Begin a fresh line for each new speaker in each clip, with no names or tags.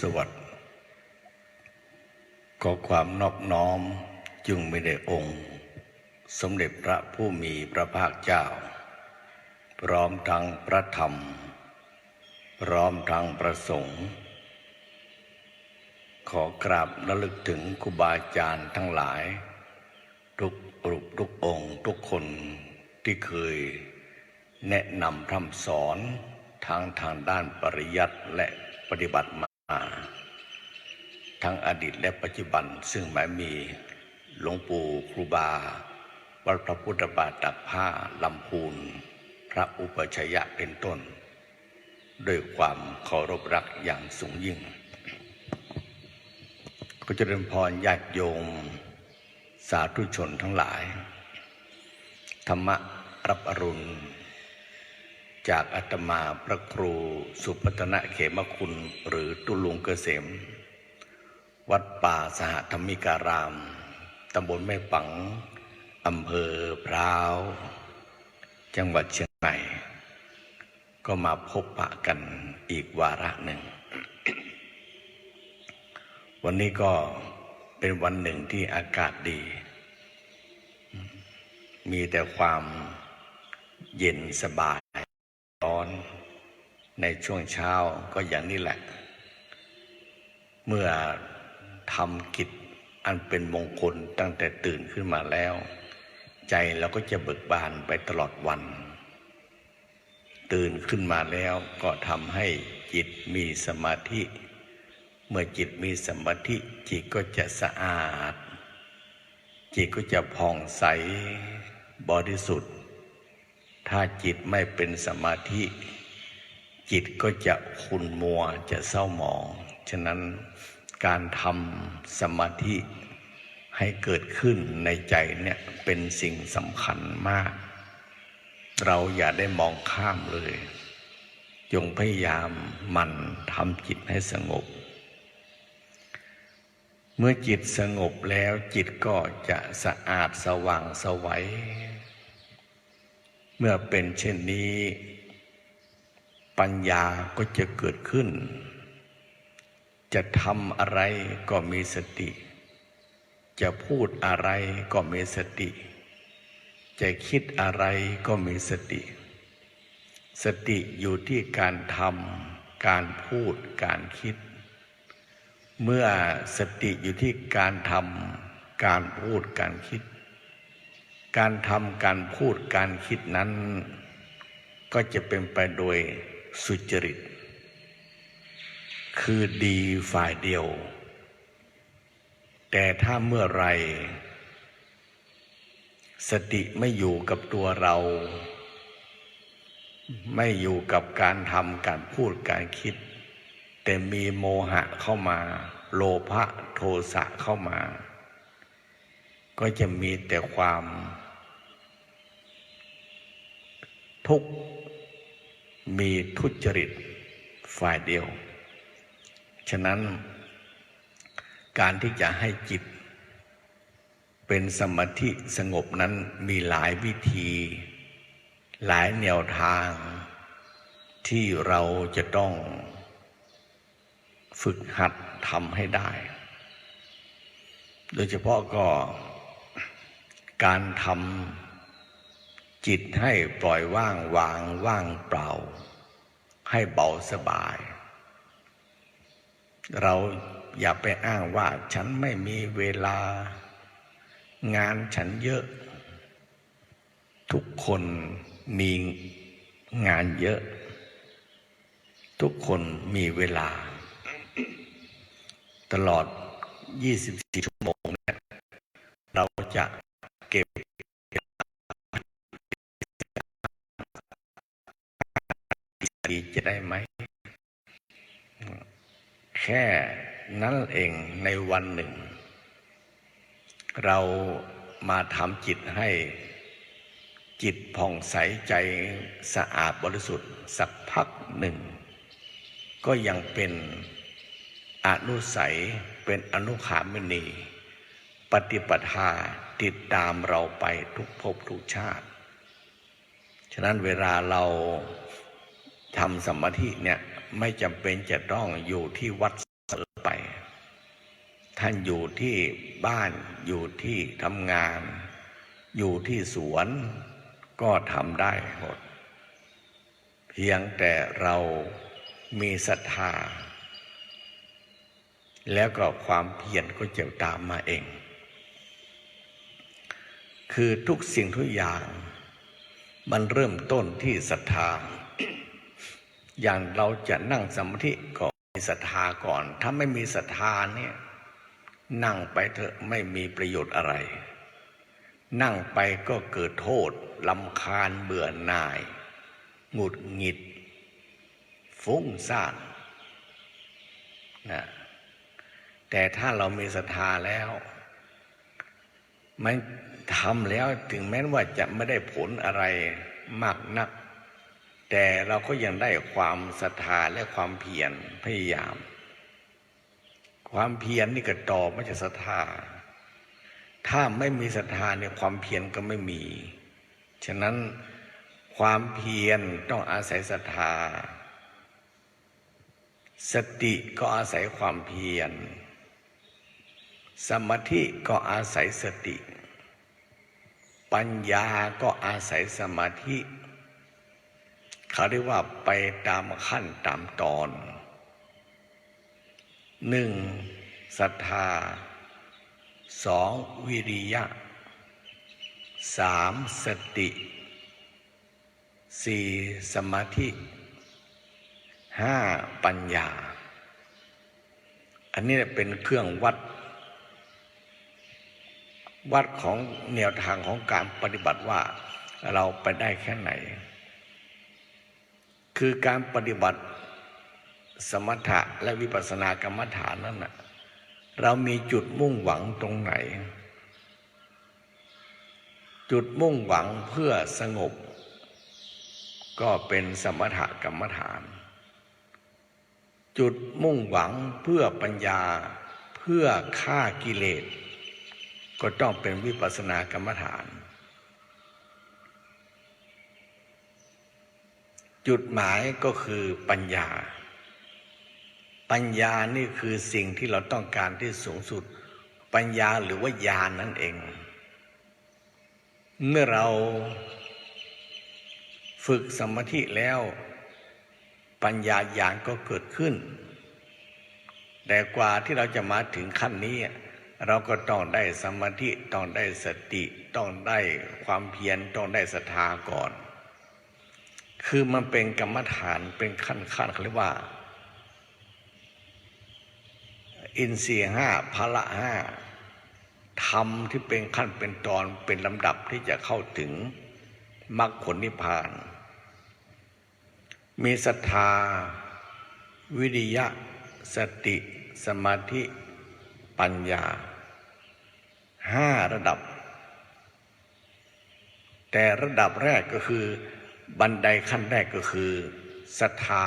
สวัสดิ์ขอความนอบน้อมจึงไม่ได้องค์ สมเด็จพระผู้มีพระภาคเจ้า พร้อมทั้งพระธรรม พร้อมทั้งประสงค์ ขอกราบระลึกถึงครูบาอาจารย์ทั้งหลาย ทุกรูปทุกองค์ทุกคนที่เคยแนะนำทำสอนทางทางด้านปริยัติและปฏิบัติมา ทั้งอดีตและปัจจุบัน ซึ่งหมายมีหลวงปู่ครูบา วัดพระพุทธบาทตักผ้าลำพูน พระอุปชัยะเป็นต้น ด้วยความเคารพรักอย่างสูงยิ่งก็จะเริญพรญาติโยม สาธุชนทั้งหลาย ธรรมะรับอรุณ จากอาตมาพระครูสุพัฒนะเขมคุณ หรือตุลุงเกษม วัดป่าสหธรรมิการาม ตำบลแม่ปัง อำเภอพร้าว จังหวัดเชียงใหม่ ก็มาพบปะกันอีกวาระหนึ่ง วันนี้ก็เป็นวันหนึ่งที่อากาศดี มีแต่ความเย็นสบาย ในช่วงเช้าก็อย่างนี้แหละ เมื่อทำกิจอันเป็นมงคลตั้งแต่ตื่นขึ้นมาแล้ว ใจเราก็จะเบิกบานไปตลอดวัน ตื่นขึ้นมาแล้วก็ทำให้จิตมีสมาธิ เมื่อจิตมีสมาธิจิตก็จะสะอาด จิตก็จะผ่องใสบริสุทธิ์ ถ้าจิตไม่เป็นสมาธิ จิตก็จะขุ่นมัวจะเศร้าหมอง ฉะนั้นการทำสมาธิให้เกิดขึ้นในใจเนี่ยเป็นสิ่งสำคัญมาก เราอย่าได้มองข้ามเลย จงพยายามมันทำจิตให้สงบ เมื่อจิตสงบแล้วจิตก็จะสะอาดสว่างสวัย เมื่อเป็นเช่นนี้ ปัญญาก็จะเกิดขึ้น จะทำอะไรก็มีสติ จะพูดอะไรก็มีสติ จะคิดอะไรก็มีสติ สติอยู่ที่การทำการพูดการคิด เมื่อสติอยู่ที่การทำการพูดการคิด การทำการพูดการคิดนั้น ก็จะเป็นไปโดย สุจริต คือดีฝ่ายเดียว แต่ถ้าเมื่อไร สติไม่อยู่กับตัวเรา ไม่อยู่กับการทำการพูดการคิด แต่มีโมหะเข้ามา โลภะโทสะเข้ามา ก็จะมีแต่ความ ทุกข์ มีทุจริตฝ่ายเดียว ฉะนั้น การที่จะให้จิต เป็นสมาธิสงบนั้นมีหลายวิธี หลายแนวทาง ที่เราจะต้องฝึกหัดทำให้ได้ โดยเฉพาะก็การทำ จิตให้ปล่อยว่างวางว่างเปล่า ให้เบาสบาย เราอย่าไปอ้างว่าฉันไม่มีเวลา งานฉันเยอะ ทุกคนมีงานเยอะ ทุกคนมีเวลา ตลอด 24 ชั่วโมงเนี่ยเราจะเก็บีจะได้ไหม แค่นั้นเองในวันหนึ่ง เรามาทำจิตให้จิตผ่องใสใจสะอาดบริสุทธิ์สักพักหนึ่ง ก็ยังเป็นอนุสัยเป็นอนุขามินีปฏิปทาติดตามเราไปทุกภพทุกชาติ ฉะนั้นเวลาเรา ทำสมาธิเนี่ยไม่จำเป็นจะต้องอยู่ที่วัดเสมอไป ท่านอยู่ที่บ้านอยู่ที่ทำงาน อยู่ที่สวนก็ทำได้หมด เพียงแต่เรามีศรัทธา แล้วก็ความเพียรก็จะตามมาเอง คือทุกสิ่งทุกอย่าง มันเริ่มต้นที่ศรัทธา อย่างเราจะนั่งสมาธิก็มีศรัทธาก่อน ถ้าไม่มีศรัทธาเนี่ยนั่งไปเถอะไม่มีประโยชน์อะไร นั่งไปก็เกิดโทษลำคาญเบื่อหน่าย หงุดหงิด ฟุ้งซ่านนะแต่ถ้าเรามีศรัทธาแล้วมันทำแล้วถึงแม้ว่าจะไม่ได้ผลอะไรมากนัก แต่เราก็ยังได้ความศรัทธาและความเพียรพยายาม ความเพียรนี่ก็ต่อมาจากศรัทธา ถ้าไม่มีศรัทธาเนี่ยความเพียรก็ไม่มี ฉะนั้นความเพียรต้องอาศัยศรัทธา สติก็อาศัยความเพียร สมาธิก็อาศัยสติ ปัญญาก็อาศัยสมาธิ เขาเรียกว่าไปตามขั้นตามตอนหนึ่งศรัทธาสองวิริยะสามสติสี่สมาธิห้าปัญญา อันนี้เป็นเครื่องวัด วัดของแนวทางของการปฏิบัติว่าเราไปได้แค่ไหน คือการปฏิบัติสมถะและวิปัสสนากรรมฐานนั่นนะเรามีจุดมุ่งหวังตรงไหน จุดมุ่งหวังเพื่อสงบ ก็เป็นสมถกรรมฐาน จุดมุ่งหวังเพื่อปัญญาเพื่อฆ่ากิเลส ก็ต้องเป็นวิปัสสนากรรมฐาน จุดหมายก็คือปัญญา ปัญญานี่คือสิ่งที่เราต้องการที่สูงสุด ปัญญาหรือว่าญาณนนั่นเอง เมื่อเราฝึกสมาธิแล้ว ปัญญาญาณก็เกิดขึ้น แต่กว่าที่เราจะมาถึงขั้นนี้ เราก็ต้องได้สมาธิต้องได้สติ ต้องได้ความเพียรต้องได้ศรัทธาก่อน คือมันเป็นกรรมฐานเป็นขั้นขั้นเขาเรียกว่า อินทรียห้าพละห้าธรรมที่เป็นขั้นเป็นตอนเป็นลำดับที่จะเข้าถึงมรรคผลนิพพาน มีศรัทธา วิริยะ สติ สมาธิปัญญาห้าระดับ แต่ระดับแรกก็คือ บันไดขั้นแรกก็คือศรัทธา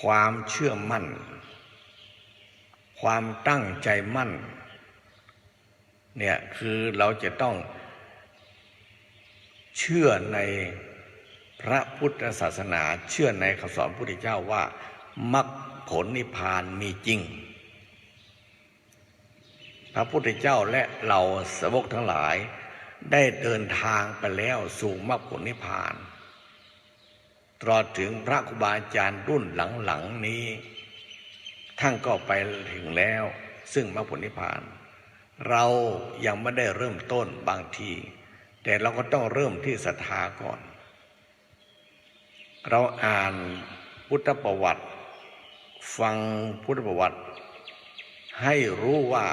ความเชื่อมั่น ความตั้งใจมั่น เนี่ยคือเราจะต้องเชื่อในพระพุทธศาสนา เชื่อในคำสอนพระพุทธเจ้าว่ามรรคผลนิพพานมีจริง พระพุทธเจ้าและเราสวกทั้งหลาย ได้เดินทางไปแล้วสู่มรรคผลนิพพาน ตลอดถึงพระครูบาอาจารย์รุ่นหลังๆนี้ ท่านก็ไปถึงแล้ว ซึ่งมรรคผลนิพพาน เรายังไม่ได้เริ่มต้นบางที แต่เราก็ต้องเริ่มที่ศรัทธาก่อน เราอ่านพุทธประวัติ ฟังพุทธประวัติ ให้รู้ว่า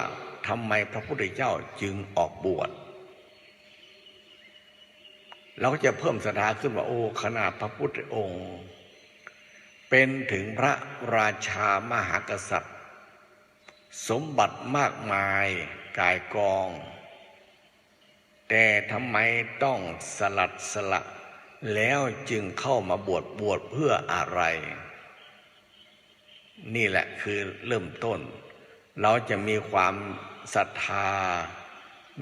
ทำไมพระพุทธเจ้าจึงออกบวช เราก็จะเพิ่มศรัทธาขึ้นว่าโอ้ขนาดพระพุทธองค์ เป็นถึงพระราชามหากษัตริย์ สมบัติมากมายกายกอง แต่ทำไมต้องสลัดสละ แล้วจึงเข้ามาบวชบวชเพื่ออะไร นี่แหละคือเริ่มต้น เราจะมีความศรัทธา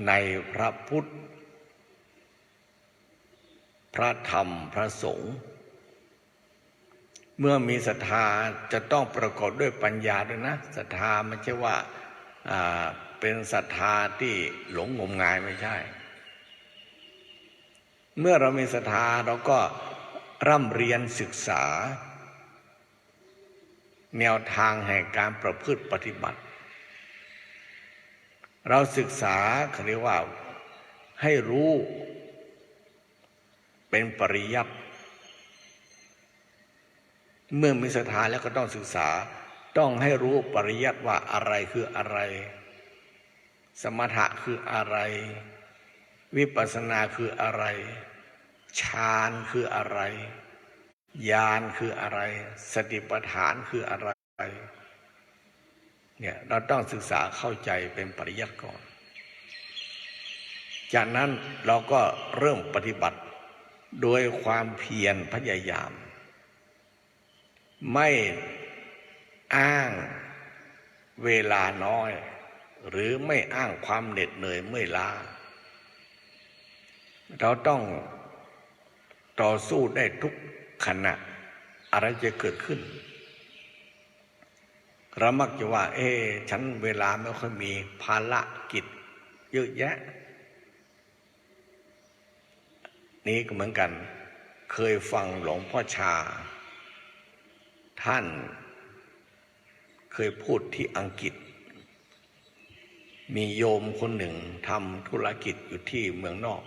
ในพระพุทธ พระธรรมพระสงฆ์เมื่อมีศรัทธาจะต้องประกอบด้วยปัญญาด้วยนะศรัทธาไม่ใช่ว่าเป็นศรัทธาที่หลงงมงายไม่ใช่ เมื่อเรามีศรัทธาเราก็ร่ำเรียนศึกษา แนวทางแห่งการประพฤติปฏิบัติ เราศึกษาเขาเรียกว่าให้รู้ เป็นปริยัติเมื่อมีศรัทธาแล้วก็ต้องศึกษา ต้องให้รู้ปริยัติว่าอะไรคืออะไร สมถะคืออะไร วิปัสสนาคืออะไรฌานคืออะไรญาณคืออะไร สติปัฏฐานคืออะไรเนี่ยเราต้องศึกษาเข้าใจเป็นปริยัติก่อน จากนั้นเราก็เริ่มปฏิบัติ โดยความเพียรพยายาม ไม่อ้างเวลาน้อย หรือไม่อ้างความเหน็ดเหนื่อยเมื่อยล้า เราต้องต่อสู้ได้ทุกขณะ อะไรจะเกิดขึ้นเรามักจะว่า เอ๊ฉันเวลาไม่ค่อยมีภาระกิจเยอะแยะ นี้ก็เหมือนกัน เคยฟังหลวงพ่อชา ท่าน เคยพูดที่อังกฤษ มีโยมคนหนึ่งทำธุรกิจอยู่ที่เมืองนอก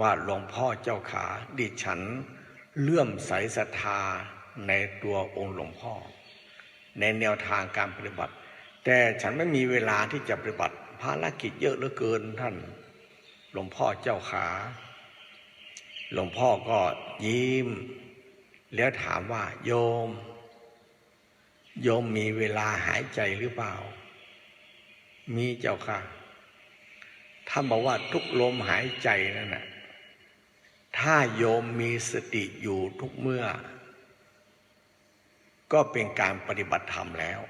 ว่าหลวงพ่อเจ้าขาดิฉันเลื่อมใสศรัทธาในตัวองค์หลวงพ่อ ในแนวทางการปฏิบัติ แต่ฉันไม่มีเวลาที่จะปฏิบัติภารกิจเยอะเหลือเกินท่าน หลวงพ่อเจ้าขา หลวงพ่อก็ยิ้ม แล้วถามว่า โยม โยมมีเวลาหายใจหรือเปล่า มีเจ้าค่ะท่านบอกว่าทุกลมหายใจนั่นนะถ้าโยมมีสติอยู่ทุกเมื่อ ก็เป็นการปฏิบัติธรรมแล้ว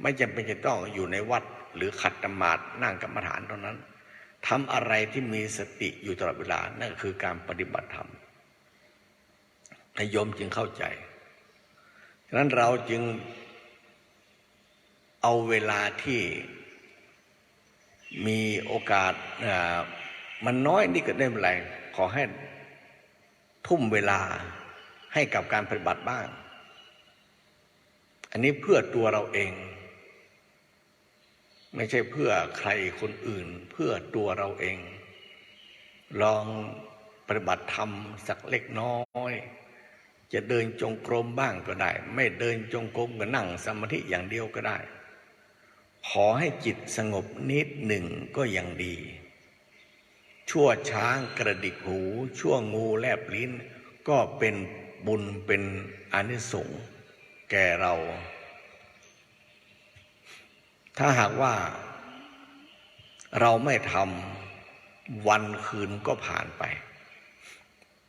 ไม่จำเป็นจะต้องอยู่ในวัดหรือขัดตมาดนั่งกรรมฐานเท่านั้น ทำอะไรที่มีสติอยู่ตลอดเวลา นั่นคือการปฏิบัติธรรมให้โยมจึงเข้าใจฉะนั้นเราจึงเอาเวลาที่มีโอกาสมันน้อยนี่ก็ได้ไม่ไรขอให้ทุ่มเวลาให้กับการปฏิบัติบ้าง อันนี้เพื่อตัวเราเอง ไม่ใช่เพื่อใครคนอื่นเพื่อตัวเราเอง ลองปฏิบัติธรรมสักเล็กน้อย จะเดินจงกรมบ้างก็ได้ ไม่เดินจงกรมก็นั่งสมาธิอย่างเดียวก็ได้ ขอให้จิตสงบนิดหนึ่งก็ยังดี ชั่วช้างกระดิกหู ชั่วงูแลบลิ้น ก็เป็นบุญเป็นอนิสงส์แก่เรา ถ้าหากว่า เราไม่ทำวันคืนก็ผ่านไป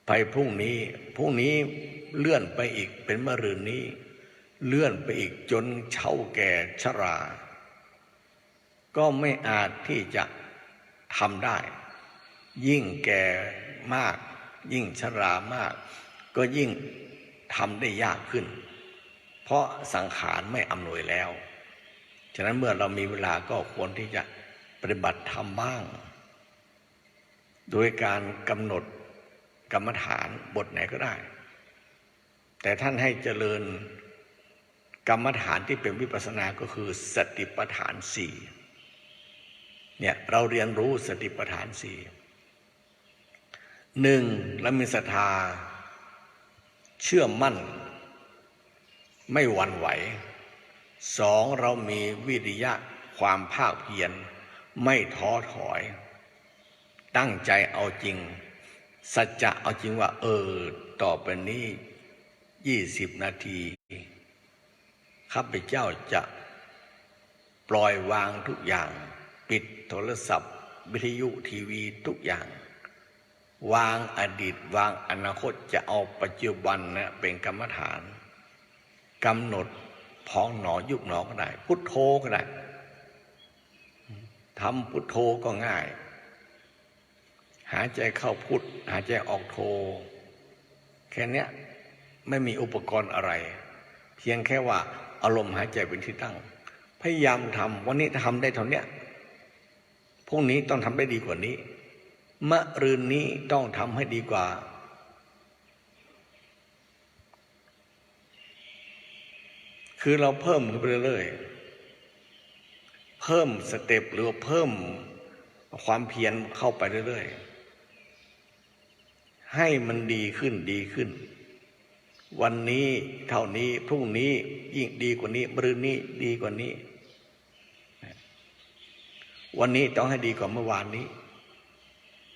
ไปพรุ่งนี้พรุ่งนี้เลื่อนไปอีกเป็นมะรืนนี้ เลื่อนไปอีกจนเช่าแก่ชรา ก็ไม่อาจที่จะทำได้ ยิ่งแก่มาก ยิ่งชรามาก ก็ยิ่งทำได้ยากขึ้น เพราะสังขารไม่อำนวยแล้ว ฉะนั้นเมื่อเรามีเวลาก็ควรที่จะปฏิบัติธรรมบ้าง โดยการกำหนดกรรมฐานบทไหนก็ได้ แต่ท่านให้เจริญกรรมฐานที่เป็นวิปัสสนาก็คือสติปัฏฐานสี่เนี่ยเราเรียนรู้สติปัฏฐานสี่หนึ่งเรามีศรัทธาเชื่อมั่น ไม่หวั่นไหว สองเรามีวิริยะความภาคเพียรไม่ท้อถอย ตั้งใจเอาจริง สัจจะเอาจริงว่า เออ ต่อไปนี้ยี่สิบนาทีข้าพเจ้าจะปล่อยวางทุกอย่าง ปิดโทรศัพท์ วิทยุทีวีทุกอย่าง วางอดีตวางอนาคตจะเอาปัจจุบันนะเป็นกรรมฐานกำหนด พองหนอยุบหนอก็ได้ พุทโธก็ได้ทำพุทโธก็ง่าย หายใจเข้าพุทหายใจออกโธแค่นี้ไม่มีอุปกรณ์อะไร เพียงแค่ว่าอารมณ์หายใจเป็นที่ตั้ง พยายามทำวันนี้ทำได้เท่านี้พรุ่งนี้ต้องทำได้ดีกว่านี้มะรืนนี้ต้องทำให้ดีกว่า คือเราเพิ่มขึ้นไปเรื่อยๆเพิ่มสเต็ปหรือเพิ่มความเพียรเข้าไปเรื่อยๆ ให้มันดีขึ้นดีขึ้น วันนี้เท่านี้พรุ่งนี้ยิ่งดีกว่านี้มรืนนี้ดีกว่านี้ วันนี้ต้องให้ดีกว่าเมื่อวานนี้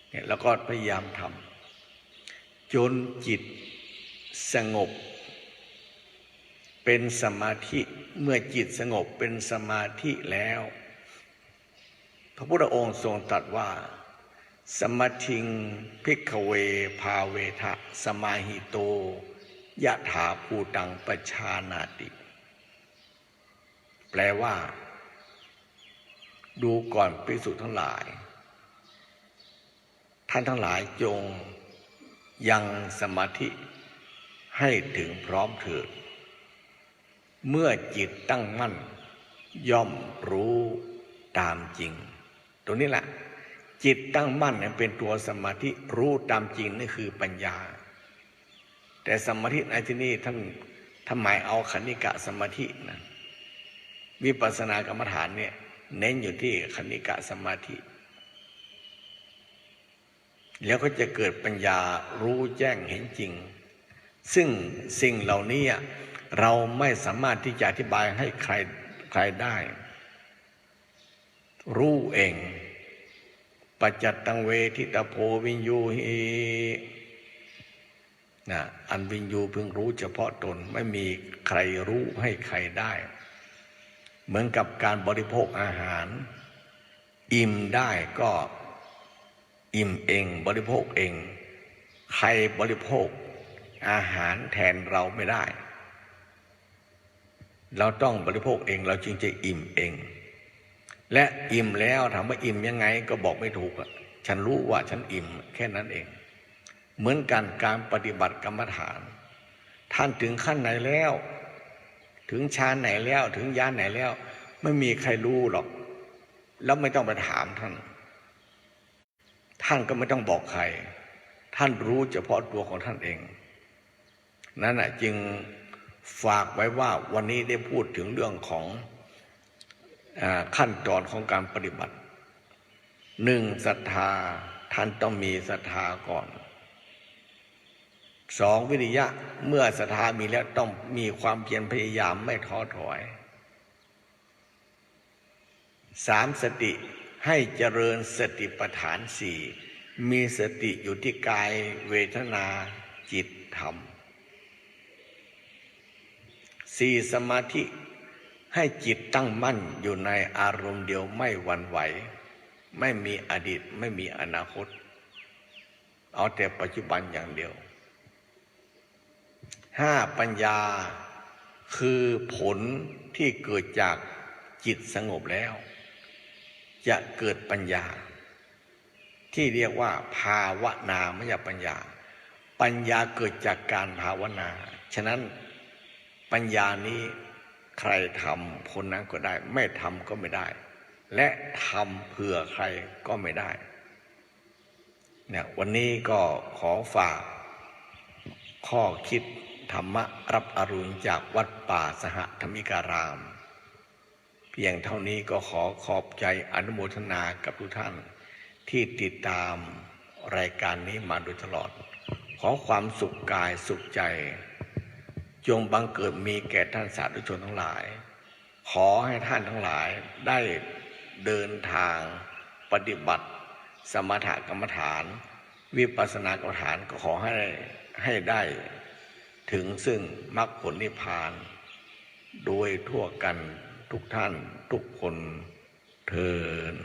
เนี่ยแล้วก็พยายามทำจนจิตสงบ เป็นสมาธิเมื่อจิตสงบเป็นสมาธิแล้ว พระพุทธองค์ทรงตรัสว่า สมาธิงพิกเวภาเวทะสมาหิโตยะถาภูตังปชานาติ แปลว่า ดูก่อนภิกษุทั้งหลาย ท่านทั้งหลายจงยังสมาธิให้ถึงพร้อมเถิด เมื่อจิตตั้งมั่น ย่อมรู้ตามจริง ตรงนี้แหละ จิตตั้งมั่นเนี่ยเป็นตัวสมาธิรู้ตามจริงนี่คือปัญญา แต่สมาธิในที่นี้ท่านทำไมเอาขณิกะสมาธินะวิปัสสนากรรมฐานเนี่ย เน้นอยู่ที่คณิกะสมาธิ แล้วก็จะเกิดปัญญารู้แจ้งเห็นจริง ซึ่งสิ่งเหล่านี้ เราไม่สามารถที่จะอธิบายให้ใครใครได้ รู้เองปัจจตังเวทิตาโพวินยูหินะอันวินยูเพึงรู้เฉพาะตนไม่มีใครรู้ให้ใครได้ เหมือนกับการบริโภคอาหาร อิ่มได้ก็อิ่มเองบริโภคเอง ใครบริโภคอาหารแทนเราไม่ได้ เราต้องบริโภคเองเราจึงจะอิ่มเอง และอิ่มแล้วถามว่าอิ่มยังไงก็บอกไม่ถูกอะฉันรู้ว่าฉันอิ่มแค่นั้นเอง เหมือนกันการปฏิบัติกรรมฐาน ท่านถึงขั้นไหนแล้ว ถึงชาไหนแล้วถึงยานไหนแล้ว ไม่มีใครรู้หรอก แล้วไม่ต้องไปถามท่าน ท่านก็ไม่ต้องบอกใคร ท่านรู้เฉพาะตัวของท่านเอง นั่นแหะจึง ฝากไว้ว่าวันนี้ได้พูดถึงเรื่องของอขั้นตอนของการปฏิบัติหนึ่งศรัทธาท่านต้องมีศรัทธาก่อนสองวิริยะเมื่อศรัทธามีแล้วต้องมีความเพียรพยายามไม่ท้อถอยสามสติให้เจริญสติปัฏฐานสี่มีสติอยู่ที่กายเวทนาจิตธรรม สี่สมาธิให้จิตตั้งมั่นอยู่ในอารมณ์เดียวไม่หวั่นไหว ไม่มีอดีตไม่มีอนาคต เอาแต่ปัจจุบันอย่างเดียวห้าปัญญาคือผลที่เกิดจากจิตสงบแล้ว จะเกิดปัญญา ที่เรียกว่า ภาวนาไม่ใช่ปัญญา ปัญญาเกิดจากการภาวนา ฉะนั้น ปัญญานี้ใครทำคนนั้นก็ได้ ไม่ทำก็ไม่ได้ และทำเพื่อใครก็ไม่ได้เนี่ยวันนี้ก็ขอฝาก ข้อคิดธรรมะรับอรุณจากวัดป่าสหธรรมิการาม เพียงเท่านี้ก็ขอขอบใจอนุโมทนากับทุกท่านที่ติดตามรายการนี้มาโดยตลอด ขอความสุขกายสุขใจ จงบังเกิดมีแก่ท่านสาธุชนทั้งหลาย ขอให้ท่านทั้งหลายได้เดินทางปฏิบัติ สมถกรรมฐาน วิปัสสนากรรมฐานก็ขอให้ให้ได้ ถึงซึ่งมรรคผลนิพพาน โดยทั่วกันทุกท่านทุกคนเทิน